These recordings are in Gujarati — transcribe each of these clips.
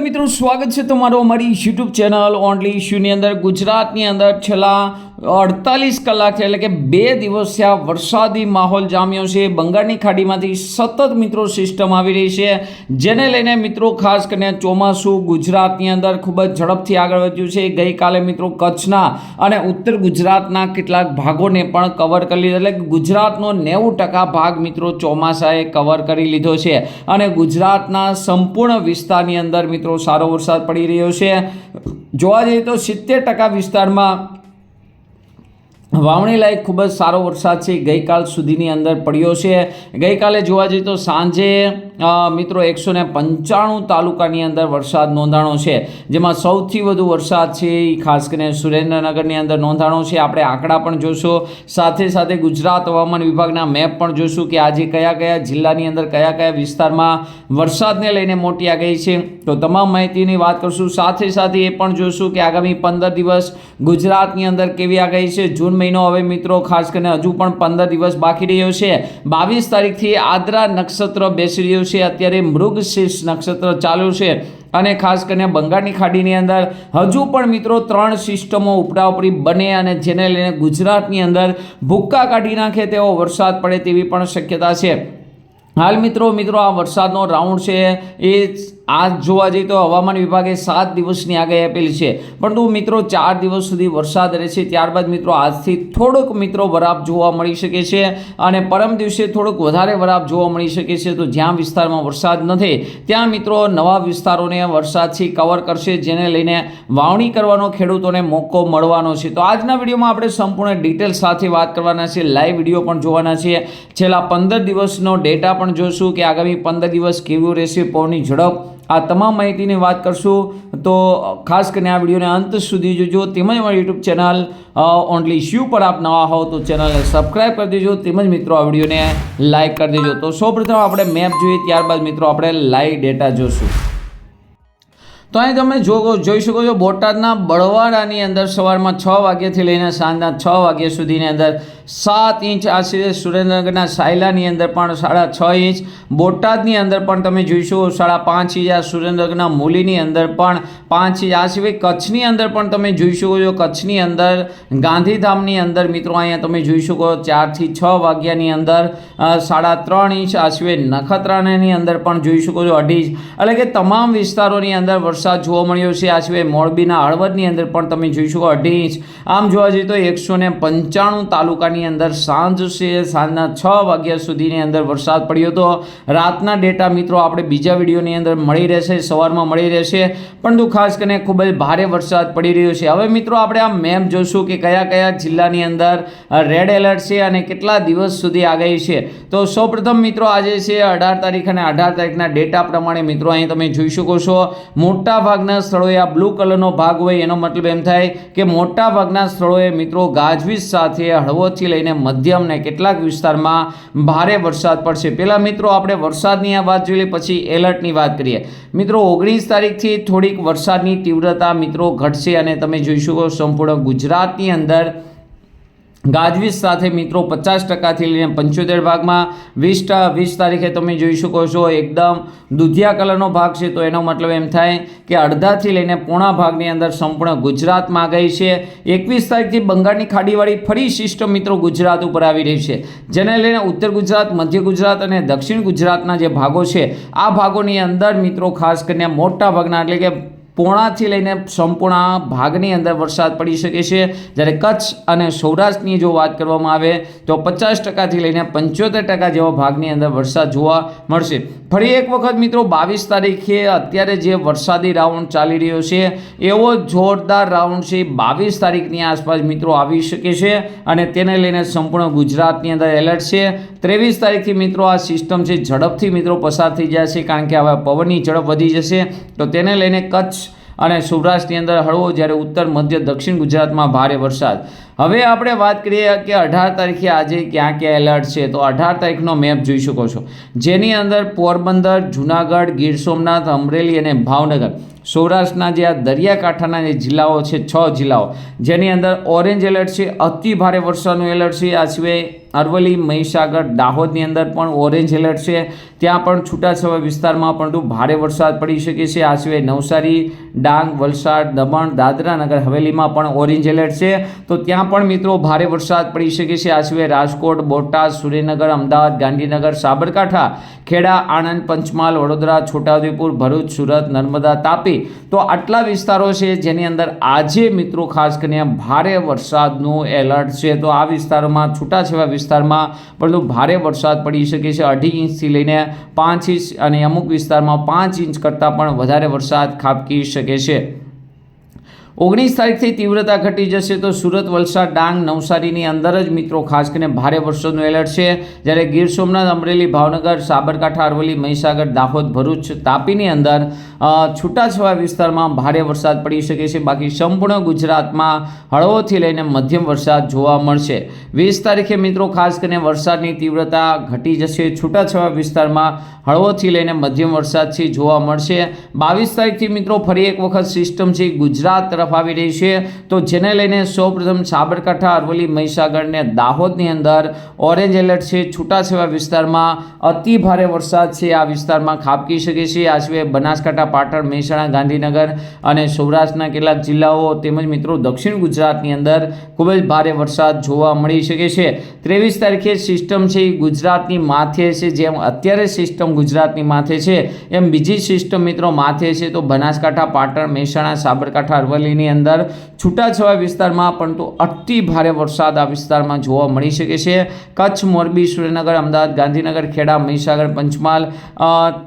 મિત્રો સ્વાગત છે તમારું અમારી યુટ્યુબ ચેનલ ઓનલી ઇશ્યુની અંદર ગુજરાતની અંદર છેલ્લા અડતાલીસ કલાકથી એટલે કે બે દિવસથી આ વરસાદી માહોલ જામ્યો છે. બંગાળની ખાડીમાંથી સતત મિત્રો સિસ્ટમ આવી રહી છે. જેને લઈને મિત્રો ખાસ કરીને ચોમાસું ગુજરાતની અંદર ખૂબ જ ઝડપથી આગળ વધ્યું છે. ગઈકાલે મિત્રો કચ્છના અને ઉત્તર ગુજરાતના કેટલાક ભાગોને પણ કવર કરી લીધો. એટલે ગુજરાતનો નેવું ટકા ભાગ મિત્રો ચોમાસાએ કવર કરી લીધો છે. અને ગુજરાતના સંપૂર્ણ વિસ્તારની અંદર મિત્રો સારો વરસાદ પડી રહ્યો છે. જોવા જઈએ તો સિત્તેર ટકા વિસ્તારમાં વાવણી લાયક ખૂબ જ સારો વરસાદ છે ગઈકાલ સુધીની અંદર પડ્યો છે. ગઈકાલે જોવા જઈએ તો સાંજે મિત્રો એકસો ને પંચાણું તાલુકાની અંદર વરસાદ નોંધાણો છે, જેમાં સૌથી વધુ વરસાદ છે એ ખાસ કરીને સુરેન્દ્રનગરની અંદર નોંધાણો છે. આપણે આંકડા પણ જોશું, સાથે સાથે ગુજરાત હવામાન વિભાગના મેપ પણ જોશું કે આજે કયા કયા જિલ્લાની અંદર કયા કયા વિસ્તારમાં વરસાદને લઈને મોટી આગાહી છે. તો તમામ માહિતીની વાત કરશું, સાથે સાથે એ પણ જોશું કે આગામી પંદર દિવસ ગુજરાતની અંદર કેવી આગાહી છે. જૂન મહિનો હવે મિત્રો ખાસ કરીને હજુ પણ પંદર દિવસ બાકી રહ્યો છે. બાવીસ તારીખથી આદ્રા નક્ષત્ર બેસી રહ્યું છે. અત્યારે મૃગશીર્ષ નક્ષત્ર ચાલુ છે અને ખાસ કરીને બંગાળની ખાડીની અંદર હજુ પણ મિત્રો ત્રણ સિસ્ટમો ઉપડાઉપરી બને અને જેને લઈને ગુજરાતની અંદર ભૂક્કા કાઢી નાખે તેવો વરસાદ પડે તેવી પણ શક્યતા છે. હાલ મિત્રો મિત્રો આ વરસાદનો રાઉન્ડ છે. એ આજ જોવા જઈએ તો હવામાન વિભાગે સાત દિવસની આગાહી આપેલી છે. પરંતુ મિત્રો, ચાર દિવસ સુધી વરસાદ રહેશે. ત્યારબાદ મિત્રો, આજથી થોડોક મિત્રો વરાપ જોવા મળી શકે છે અને પરમ દિવસે થોડોક વધારે વરાપ જોવા મળી શકે છે. તો જ્યાં વિસ્તારમાં વરસાદ નથી, ત્યાં મિત્રો નવા વિસ્તારોને વરસાદથી કવર કરશે, જેને લઈને વાવણી કરવાનો ખેડૂતોને મોકો મળવાનો છે. તો આજના વિડીયોમાં આપણે સંપૂર્ણ ડિટેલ સાથે વાત કરવાના છે. લાઈવ વીડિયો પણ જોવાના છે. છેલ્લા પંદર દિવસનો ડેટા પણ જોશું કે આગામી પંદર દિવસ કેવું રહેશે પવનની ઝડપ આ તમામ માહિતીની વાત કરશું. તો, ખાસ કરીને આ વિડીયોને અંત સુધી જોજો. તેમજ મારી યુટ્યુબ ચેનલ ઓનલી શ્યુ પર આપ નવા હો તો ચેનલને સબસ્ક્રાઈબ કરી દેજો. તેમજ મિત્રો, આ વિડીયોને લાઇક કરી દેજો. તો, સૌપ્રથમ આપણે મેપ જોઈએ. ત્યારબાદ મિત્રો, આપણે લાઈવ ડેટા જોશું. તો, અહીં તમે જો જોઈ શકો છો, બોટાદના બળવાડાની અંદર સવારમાં છ વાગ્યાથી લઈને સાંજના છ વાગ્યા સુધીની અંદર સાત ઇંચ આશરે સુરેન્દ્રનગરના સાયલાની અંદર પણ સાડા છ ઇંચ. બોટાદની અંદર પણ તમે જોઈશો, સાડા પાંચ ઇંચ આ સુરેન્દ્રનગરના મૂલીની અંદર પણ પાંચ ઇંચ. આ સિવાય કચ્છની અંદર પણ તમે જોઈ શકો છો કચ્છની અંદર, ગાંધીધામની અંદર મિત્રો અહીંયા તમે જોઈ શકો, ચારથી છ વાગ્યાની અંદર સાડા ત્રણ ઇંચ. આ સિવાય નખત્રાણાની અંદર પણ જોઈ શકો છો અઢી ઇંચ. એટલે કે તમામ વિસ્તારોની અંદર વરસાદ જોવા મળ્યો છે. આ સિવાય મોરબીના હળવદની અંદર પણ તમે જોઈ શકો અઢી ઇંચ. આમ જોવા જઈએ તો એકસો પંચાણું તાલુકાની અંદર સાંજ છે, સાંજના છ વાગ્યા સુધીની અંદર વરસાદ પડ્યો હતો. રાતના ડેટા મિત્રો આપણે બીજા વિડીયોની અંદર મળી રહેશે, સવારમાં મળી રહેશે. પરંતુ ખાસ કરીને ખૂબ જ ભારે વરસાદ પડી રહ્યો છે. હવે મિત્રો આપણે આ મેપ જોશું કે કયા કયા જિલ્લાની અંદર રેડ એલર્ટ છે અને કેટલા દિવસ સુધી આગાહી છે. તો સૌપ્રથમ મિત્રો આજે છે અઢાર તારીખ અને અઢાર તારીખના ડેટા પ્રમાણે મિત્રો અહીં તમે જોઈ શકો છો. મોટા ભાગના સ્થળોએ આ બ્લુ કલરનો ભાગ હોય એનો મતલબ એમ થાય કે મોટા ભાગના સ્થળોએ મિત્રો ગાજવીજ સાથે હળવોથી લઈને મધ્યમ ને કેટલાક વિસ્તારમાં ભારે વરસાદ પડશે. પહેલાં મિત્રો, આપણે વરસાદની આ વાત જોઈએ, પછી એલર્ટની વાત કરીએ. મિત્રો, ઓગણીસ તારીખથી થોડીક વરસાદની તીવ્રતા મિત્રો ઘટશે અને તમે જોઈ શકો સંપૂર્ણ ગુજરાતની અંદર ગાજવીજ સાથે મિત્રો પચાસ ટકાથી લઈને પંચોતેર ભાગમાં વીસ વીસ તારીખે તમે જોઈ શકો છો, એકદમ દુધિયા કલરનો ભાગ છે. તો એનો મતલબ એમ થાય કે અડધાથી લઈને પોણા ભાગની અંદર સંપૂર્ણ ગુજરાતમાં ગઈ છે. એકવીસ તારીખથી બંગાળની ખાડીવાળી ફરી સિસ્ટમ મિત્રો ગુજરાત ઉપર આવી રહી છે. જેને લઈને ઉત્તર ગુજરાત, મધ્ય ગુજરાત અને દક્ષિણ ગુજરાતના જે ભાગો છે, આ ભાગોની અંદર મિત્રો ખાસ કરીને મોટા ભાગના, એટલે કે પોણાથી લઈને સંપૂર્ણ ભાગની અંદર વરસાદ પડી શકે છે. જ્યારે કચ્છ અને સૌરાષ્ટ્રની જો વાત કરવામાં આવે, તો પચાસ ટકાથી લઈને પંચોતેર ટકા જેવા ભાગની અંદર વરસાદ જોવા મળશે. ફરી એક વખત મિત્રો, બાવીસ તારીખે અત્યારે જે વરસાદી રાઉન્ડ ચાલી રહ્યો છે, એવો જોરદાર રાઉન્ડ છે. બાવીસ તારીખની આસપાસ મિત્રો આવી શકે છે અને તેને લઈને સંપૂર્ણ ગુજરાતની અંદર એલર્ટ છે. ત્રેવીસ તારીખથી મિત્રો આ સિસ્ટમ છે, ઝડપથી મિત્રો પસાર થઈ જશે કારણ કે હવે પવનની ઝડપ વધી જશે. તો તેને લઈને કચ્છ અને સૌરાષ્ટ્રની અંદર હળવો જ્યારે ઉત્તર, મધ્ય, દક્ષિણ ગુજરાતમાં ભારે વરસાદ. હવે આપણે વાત કરીએ કે અઢાર તારીખે આજે ક્યાં ક્યાં એલર્ટ છે? તો અઢાર તારીખનો મેપ જોઈ શકો છો. જેની અંદર પોરબંદર, જુનાગઢ, ગીર સોમનાથ, અમરેલી અને ભાવનગર. સૌરાષ્ટ્રના જે આ દરિયાકાંઠાના જે જિલ્લાઓ છે, છ જિલ્લાઓ, જેની અંદર ઓરેન્જ એલર્ટ છે, અતિ ભારે વરસાદનું એલર્ટ છે. આ સિવાય અરવલ્લી, મહીસાગર, દાહોદની અંદર પણ ઓરેન્જ એલર્ટ છે. ત્યાં પણ છૂટાછવાયા વિસ્તારમાં પરંતુ ભારે વરસાદ પડી શકે છે. આ સિવાય નવસારી, ડાંગ, વલસાડ, દમણ, દાદરા નગર હવેલીમાં પણ ઓરેન્જ એલર્ટ છે. તો ત્યાં પણ મિત્રો ભારે વરસાદ પડી શકે છે. આ સિવાય રાજકોટ, બોટાદ, સુરેન્દ્રનગર, અમદાવાદ, ગાંધીનગર, સાબરકાંઠા, ખેડા, આણંદ, પંચમહાલ, વડોદરા, છોટાઉદેપુર, ભરૂચ, સુરત, નર્મદા, તાપી તો આટલા વિસ્તારો છે જેની અંદર આજે મિત્રો ખાસ કરીને ભારે વરસાદનું એલર્ટ છે. તો આ વિસ્તારોમાં છૂટાછવાયા વિસ્તારમાં પરંતુ ભારે વરસાદ પડી શકે છે. અઢી ઇંચથી લઈને પાંચ ઇંચ અને અમુક વિસ્તારમાં પાંચ ઇંચ કરતાં પણ વધારે વરસાદ ખાબકી શકે છે. ઓગણીસ તારીખથી તીવ્રતા ઘટી જશે તો સુરત, વલસાડ, ડાંગ, નવસારીની અંદર જ મિત્રો ખાસ કરીને ભારે વરસાદનું એલર્ટ છે. જ્યારે ગીર સોમનાથ, અમરેલી, ભાવનગર, સાબરકાંઠા, અરવલ્લી, મહીસાગર, દાહોદ, ભરૂચ, તાપીની અંદર છૂટાછવાયા વિસ્તારમાં ભારે વરસાદ પડી શકે છે. બાકી સંપૂર્ણ ગુજરાતમાં હળવોથી લઈને મધ્યમ વરસાદ જોવા મળશે. વીસ તારીખે મિત્રો ખાસ કરીને વરસાદની તીવ્રતા ઘટી જશે. છૂટાછવાયા વિસ્તારમાં હળવોથી લઈને મધ્યમ વરસાદથી જોવા મળશે. બાવીસ તારીખથી મિત્રો ફરી એક વખત સિસ્ટમ છે. ગુજરાત તરફ આવી રહી છે. તો જેને લઈને સૌપ્રથમ સાબરકાંઠા, અરવલ્લી મહીસાગરને દાહોદની અંદર ઓરેન્જ એલર્ટ છે. છૂટાછવાયા વિસ્તારમાં અતિ ભારે વરસાદ છે. આ વિસ્તારમાં ખાબકી શકે છે. આ સિવાય બનાસકાંઠા, પાટણ, મહેસાણા, ગાંધીનગર અને સૌરાષ્ટ્રના કેટલાક જિલ્લાઓ તેમજ મિત્રો દક્ષિણ ગુજરાતની અંદર ખૂબ જ ભારે વરસાદ જોવા મળી શકે છે. ત્રેવીસ તારીખે સિસ્ટમ છે એ ગુજરાતની માથે છે. જેમ અત્યારે સિસ્ટમ ગુજરાતની માથે છે, એમ બીજી સિસ્ટમ મિત્રો માથે છે. તો બનાસકાંઠા, પાટણ, મહેસાણા, સાબરકાંઠા અરવલ્લીની અંદર છૂટાછવાયા વિસ્તારમાં, પરંતુ અતિ ભારે વરસાદ આ વિસ્તારમાં જોવા મળી શકે છે. કચ્છ, મોરબી, સુરેન્દ્રનગર, અમદાવાદ, ગાંધીનગર, ખેડા, મહીસાગર, પંચમહાલ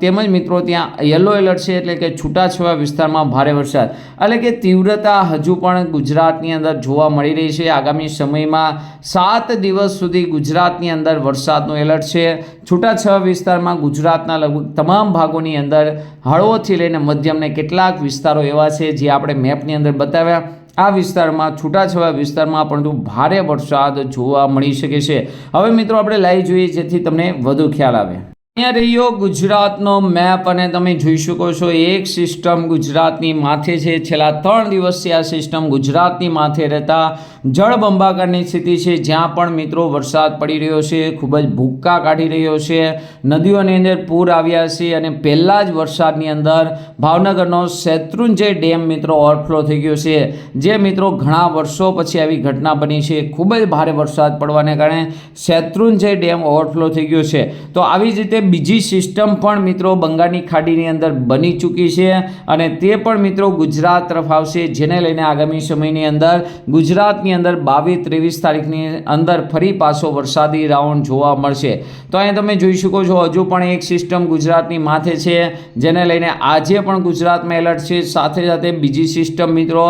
તેમજ મિત્રો ત્યાં યલો એલર્ટ છે એટલે કે છૂટાછવાયા વિસ્તારમાં ભારે વરસાદ. એટલે કે તીવ્રતા હજુ પણ ગુજરાતની અંદર જોવા મળી રહી છે. આગામી સમયમાં સાત દિવસ સુધી ગુજરાતની અંદર વરસાદનો એલર્ટ છે. છૂટાછવાયા વિસ્તારમાં ગુજરાતના લગભગ તમામ ભાગોની અંદર હળવોથી લઈને મધ્યમને કેટલાક વિસ્તારો એવા છે જે આપણે મેપની અંદર બતાવ્યા. આ વિસ્તારમાં, છૂટાછવાયા વિસ્તારમાં પરંતુ ભારે વરસાદ જોવા મળી શકે છે. હવે મિત્રો, આપણે લાઈવ જોઈએ, જેથી તમને વધુ ખ્યાલ આવે. અહીંયા રહ્યો ગુજરાતનો મેપ અને તમે જોઈ શકો છો એક સિસ્ટમ ગુજરાતની માથે છે. છેલ્લા ત્રણ દિવસથી આ સિસ્ટમ ગુજરાતની માથે રહેતા જળબંબાકારની સ્થિતિ છે. જ્યાં પણ મિત્રો વરસાદ પડી રહ્યો છે, ખૂબ જ ભૂક્કા કાઢી રહ્યો છે. નદીઓની અંદર પૂર આવ્યા છે અને પહેલાં જ વરસાદની અંદર ભાવનગરનો શેત્રુંજય ડેમ મિત્રો ઓવરફ્લો થઈ ગયો છે. જે મિત્રો ઘણા વર્ષો પછી આવી ઘટના બની છે. ખૂબ જ ભારે વરસાદ પડવાને કારણે શેત્રુંજય ડેમ ઓવરફ્લો થઈ ગયો છે. તો આવી જ રીતે બીજી સિસ્ટમ પણ મિત્રો બંગાળની ખાડીની અંદર બની ચૂકી છે અને તે પણ મિત્રો ગુજરાત તરફ આવશે, જેને લઈને આગામી સમયની અંદર ગુજરાતની અંદર બાવીસ ત્રેવીસ તારીખની અંદર ફરી પાછો વરસાદી રાઉન્ડ જોવા મળશે. તો અહીંયા તમે જોઈ શકો છો, હજુ પણ એક સિસ્ટમ ગુજરાતની માથે છે, જેને લઈને આજે પણ ગુજરાતમાં એલર્ટ છે. સાથે સાથે બીજી સિસ્ટમ મિત્રો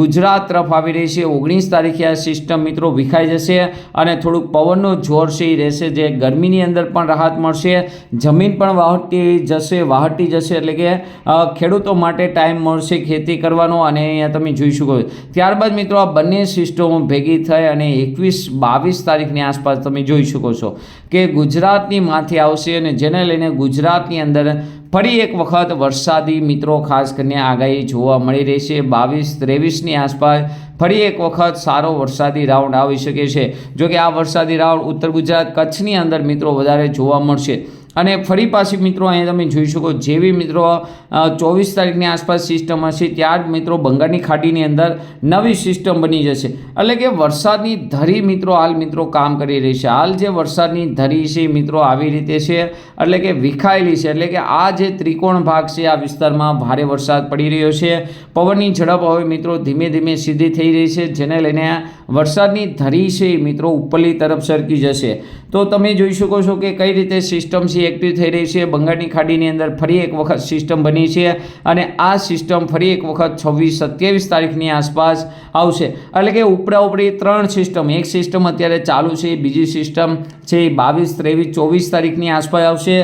ગુજરાત તરફ આવી રહી છે. ઓગણીસ તારીખે આ સિસ્ટમ મિત્રો વિખાઈ જશે અને થોડુંક પવનનો જોર છે, એ રહેશે જે ગરમીની અંદર પણ રાહત મળશે. જમીન પણ વાહટી જશે વાહટી જશે એટલે કે ખેડૂતો માટે ટાઈમ મળશે ખેતી કરવાનો અને અહીંયા તમે જોઈ શકો. ત્યારબાદ મિત્રો આ બંને સિસ્ટમો ભેગી થઈ અને એકવીસ બાવીસ તારીખની આસપાસ તમે જોઈ શકો છો કે ગુજરાતની માથે આવશે અને જેને લઈને ગુજરાતની અંદર ફરી એક વખત વરસાદી મિત્રો ખાસ કરીને આગાહી જોવા મળી રહી છે. બાવીસ ત્રેવીસની આસપાસ ફરી એક વખત સારો વરસાદી રાઉન્ડ આવી શકે છે. જો કે આ વરસાદી રાઉન્ડ ઉત્તર ગુજરાત કચ્છની અંદર મિત્રો વધારે જોવા મળશે. અને ફરી પાછી મિત્રો અહીંયા તમે જોઈ શકો જેવી મિત્રો ચોવીસ તારીખની આસપાસ સિસ્ટમ હશે, ત્યાર જ મિત્રો બંગાળની ખાડીની અંદર નવી સિસ્ટમ બની જશે. એટલે કે વરસાદની ધરી મિત્રો, હાલ મિત્રો કામ કરી રહી છે. હાલ જે વરસાદની ધરી છે મિત્રો આવી રીતે છે, એટલે કે વિખાયેલી છે. એટલે કે આ જે ત્રિકોણ ભાગ છે, આ વિસ્તારમાં ભારે વરસાદ પડી રહ્યો છે. પવનની ઝડપ હવે મિત્રો ધીમે ધીમે સીધી થઈ રહી છે, જેને લઈને વરસાદની ધરી છે મિત્રો ઉપરલી તરફ સરકી જશે. તો તમે જોઈ શકો છો કે કઈ રીતે સિસ્ટમ છે એક્ટિવ થઈ રહી છે. બંગાળની ખાડીની અંદર ફરી એક વખત સિસ્ટમ બની છે અને આ સિસ્ટમ ફરી એક વખત છવ્વીસ સત્યાવીસ તારીખની આસપાસ આવશે. એટલે કે ઉપરા ઉપરી ત્રણ સિસ્ટમ એક સિસ્ટમ અત્યારે ચાલુ છે, બીજી સિસ્ટમ છે એ બાવીસ, ત્રેવીસ, ચોવીસ તારીખની આસપાસ આવશે.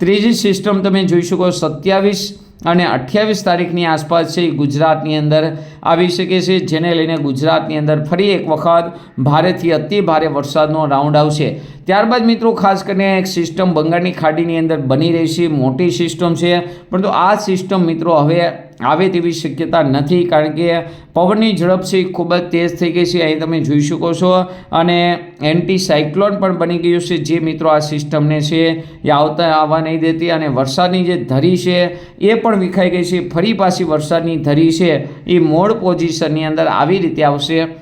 ત્રીજી સિસ્ટમ તમે જોઈ શકો, સત્યાવીસ અને અઠ્યાવીસ તારીખની આસપાસ છે ગુજરાતની અંદર આવી શકે છે, જેને લઈને ગુજરાતની અંદર ફરી એક વખત ભારેથી અતિ ભારે વરસાદનો રાઉન્ડ આવશે. ત્યારબાદ મિત્રો, ખાસ કરીને એક સિસ્ટમ બંગાળની ખાડીની અંદર બની રહી છે, મોટી સિસ્ટમ છે, પરંતુ આ સિસ્ટમ મિત્રો હવે આવે તેવી શક્યતા નથી કારણ કે પવનની ઝડપ છે ખૂબ જ તેજ થઈ ગઈ છે. અહીં તમે જોઈ શકો છો અને એન્ટી સાયક્લોન પણ બની ગયું છે. જે મિત્રો આ સિસ્ટમને છે એ આવતા આવવા નહીં દેતી અને વરસાદની જે ધરી છે એ પણ વિખાઈ ગઈ છે. ફરી પાછી વરસાદની ધરી છે. એ મોડ પોઝિશનની અંદર આવી રીતે આવશે.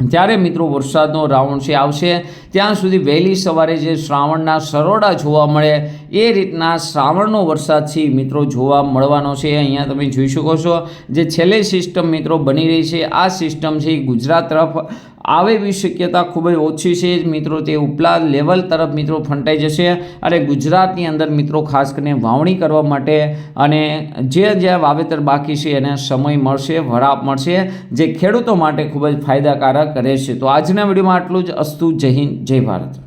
ત્યારે મિત્રો વરસાદનો રાઉન્ડ છે, આવશે. ત્યાં સુધી વહેલી સવારે જે શ્રાવણના સરોડા જોવા મળે, એ રીતના શ્રાવણનો વરસાદ છે મિત્રો જોવા મળવાનો છે. અહીંયા તમે જોઈ શકો છો, જે છેલ્લે સિસ્ટમ મિત્રો બની રહી છે, આ સિસ્ટમ છે ગુજરાત તરફ આવે એવી શક્યતા ખૂબ જ ઓછી છે. મિત્રો, તે ઉપલા લેવલ તરફ મિત્રો ફંટાઈ જશે અને ગુજરાતની અંદર મિત્રો ખાસ કરીને વાવણી કરવા માટે અને જે જ્યાં વાવેતર બાકી છે એને સમય મળશે વરાપ મળશે, જે ખેડૂતો માટે ખૂબ જ ફાયદાકારક રહેશે. તો આજના વિડીયોમાં આટલું જ. અસ્તુ, જય હિન્દ, જય ભારત.